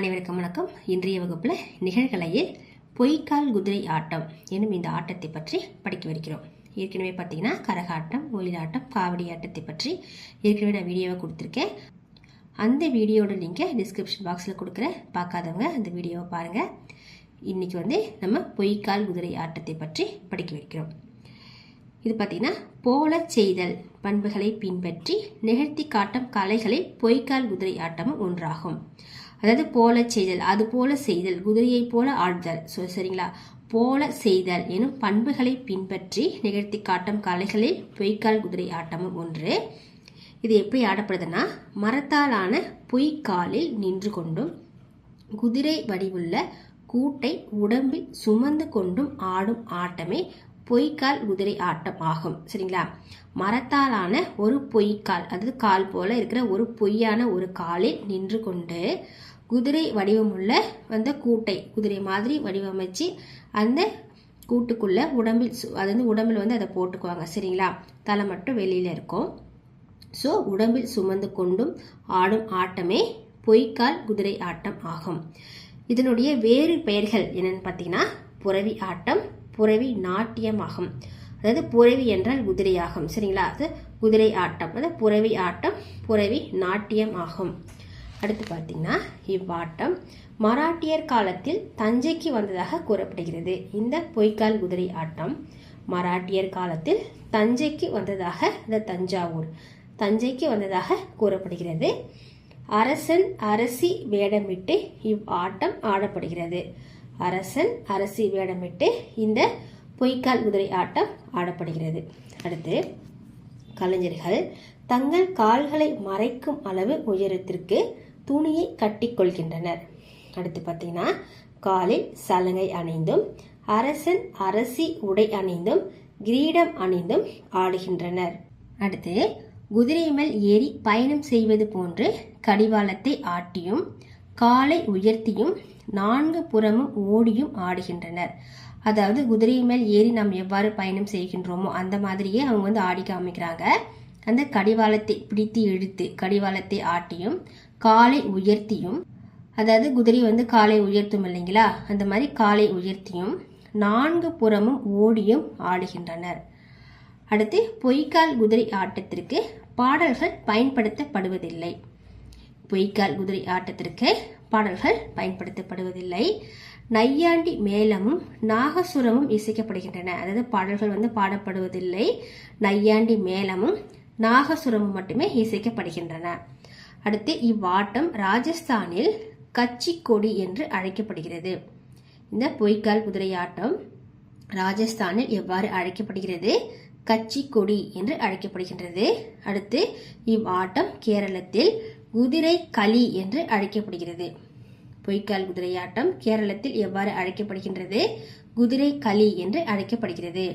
அனைவருக்கும் வணக்கம். இன்றைய வகுப்பில் நிகழ்கலையில் பொய்க்கால் குதிரை ஆட்டம் எனும் இந்த ஆட்டத்தை பற்றி படிக்க வருகிறோம் ஏற்கனவே பார்த்தீங்கன்னா கரகாட்டம் ஒயிலாட்டம் காவடி ஆட்டத்தை பற்றி ஏற்கனவே நான் வீடியோவை கொடுத்துருக்கேன். அந்த வீடியோட லிங்கை டிஸ்கிரிப்ஷன் பாக்ஸில் கொடுக்குறேன் பார்க்காதவங்க அந்த வீடியோவை பாருங்கள் இன்றைக்கி வந்து நம்ம பொய்க்கால் குதிரை ஆட்டத்தை பற்றி படிக்க வைக்கிறோம். இது பார்த்தீங்கன்னா போல செய்தல் பண்புகளை பின்பற்றி நிகழ்த்தி காட்டும் கலைகளில் பொய்க்கால் குதிரை ஆட்டமும் ஒன்றாகும். அதாவது போல செய்தல் அது போல செய்தல் குதிரையைப் போல ஆடுதல். ஸோ சரிங்களா? போல செய்தல் எனும் பண்புகளை பின்பற்றி நிகழ்த்தி காட்டும் கலைகளில் பொய்க்கால் குதிரை ஆட்டமும் ஒன்று. இது எப்படி ஆடப்படுதுன்னா மரத்தாலான பொய்க்காலில் நின்று கொண்டும் குதிரை வடிவுள்ள கூட்டை உடம்பில் சுமந்து கொண்டும் ஆடும் ஆட்டமே பொய்க்கால் குதிரை ஆட்டம் ஆகும் சரிங்களா? மரத்தாலான ஒரு பொய்க்கால் அதாவது கால் போல இருக்கிற ஒரு பொய்யான ஒரு காலில் நின்று கொண்டு குதிரை வடிவமுள்ள அந்த கூட்டை குதிரை மாதிரி வடிவமைச்சு அந்த கூட்டுக்குள்ள உடம்பில் சு- அது வந்து உடம்பில் வந்து அதை போட்டுக்குவாங்க. சரிங்களா? தலை மட்டும் வெளியில இருக்கும். ஸோ உடம்பில் சுமந்து கொண்டும் ஆடும் ஆட்டமே பொய்க்கால் குதிரை ஆட்டம் ஆகும். இதனுடைய வேறு பெயர்கள் என்னன்னு பார்த்தீங்கன்னா புறவி ஆட்டம் புறவி நாட்டியம் ஆகும் அதாவது புறவி என்றால் குதிரையாகும். சரிங்களா? அது குதிரை ஆட்டம். அதாவது புறவி ஆட்டம் புறவி நாட்டியம் ஆகும் அடுத்து பார்த்தீங்கன்னா இவ்வாட்டம். மராட்டியர் காலத்தில் தஞ்சைக்கு வந்ததாக கூறப்படுகிறது. இந்த பொய்க்கால் குதிரை ஆட்டம் மராட்டியர் காலத்தில் தஞ்சைக்கு வந்ததாக இந்த தஞ்சாவூர் தஞ்சைக்கு வந்ததாக கூறப்படுகிறது. அரசன் அரசி வேடமிட்டு இவ் ஆட்டம் ஆடப்படுகிறது. அரசன் அரசி வேடமிட்டு இந்த பொய்க்கால் குதிரை ஆட்டம் ஆடப்படுகிறது. அடுத்து கலைஞர்கள் தங்கள் கால்களை மறைக்கும் அளவு உயரத்திற்கு துணியை கட்டிக்கொள்கின்றனர். அடுத்து பார்த்தீங்கன்னா காலில் சலங்கை அணிந்தும் அரசன் அரசி உடை அணிந்தும் கிரீடம் அணிந்தும் ஆடுகின்றனர். அடுத்து குதிரை மேல் ஏறி பயணம் செய்வது போன்று கடிவாளத்தை ஆட்டியும் காலை உயர்த்தியும் நான்கு புறமும் ஓடியும் ஆடுகின்றனர். அதாவது குதிரை மேல் ஏறி நாம் எவ்வாறு பயணம் செய்கின்றோமோ அந்த மாதிரியே அவங்க வந்து ஆடி காமிக்கிறாங்க. அந்த கடிவாளத்தை பிடித்து இழுத்து கடிவாளத்தை ஆட்டியும் காலை உயர்த்தியும் அதாவது குதிரை வந்து காலை உயர்த்தும் இல்லைங்களா? அந்த மாதிரி காலை உயர்த்தியும் நான்கு புறமும் ஓடியும் ஆடுகின்றனர். அடுத்து பொய்க்கால் குதிரை ஆட்டத்திற்கு பாடல்கள் பயன்படுத்தப்படுவதில்லை. பொய்க்கால் குதிரை ஆட்டத்திற்கு பாடல்கள் பயன்படுத்தப்படுவதில்லை. நையாண்டி மேளமும் நாகசுரமும் இசைக்கப்படுகின்றன. அதாவது பாடல்கள் வந்து பாடப்படுவதில்லை. நையாண்டி மேளமும் நாகசுரமும் மட்டுமே இசைக்கப்படுகின்றன. அடுத்து இவ்வாட்டம் ராஜஸ்தானில் கச்சி கொடி என்று அழைக்கப்படுகிறது. இந்த பொய்க்கால் குதிரை ஆட்டம் ராஜஸ்தானில் எவ்வாறு அழைக்கப்படுகிறது? கச்சி கொடி என்று அழைக்கப்படுகின்றது. அடுத்து இவ்வாட்டம் கேரளத்தில் குதிரை களி என்று அழைக்கப்படுகிறது. பொய்க்கால் குதிரையாட்டம் கேரளத்தில் எவ்வாறு அழைக்கப்படுகின்றது? குதிரை களி என்று அழைக்கப்படுகிறது.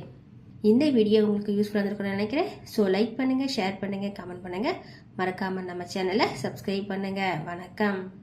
இந்த வீடியோ உங்களுக்கு யூஸ்ஃபுல்லாக இருந்திருக்கும்னு நினைக்கிறேன். ஸோ லைக் பண்ணுங்கள் ஷேர் பண்ணுங்கள் கமெண்ட் பண்ணுங்கள் மறக்காமல் நம்ம சேனலை சப்ஸ்கிரைப் பண்ணுங்கள் வணக்கம்.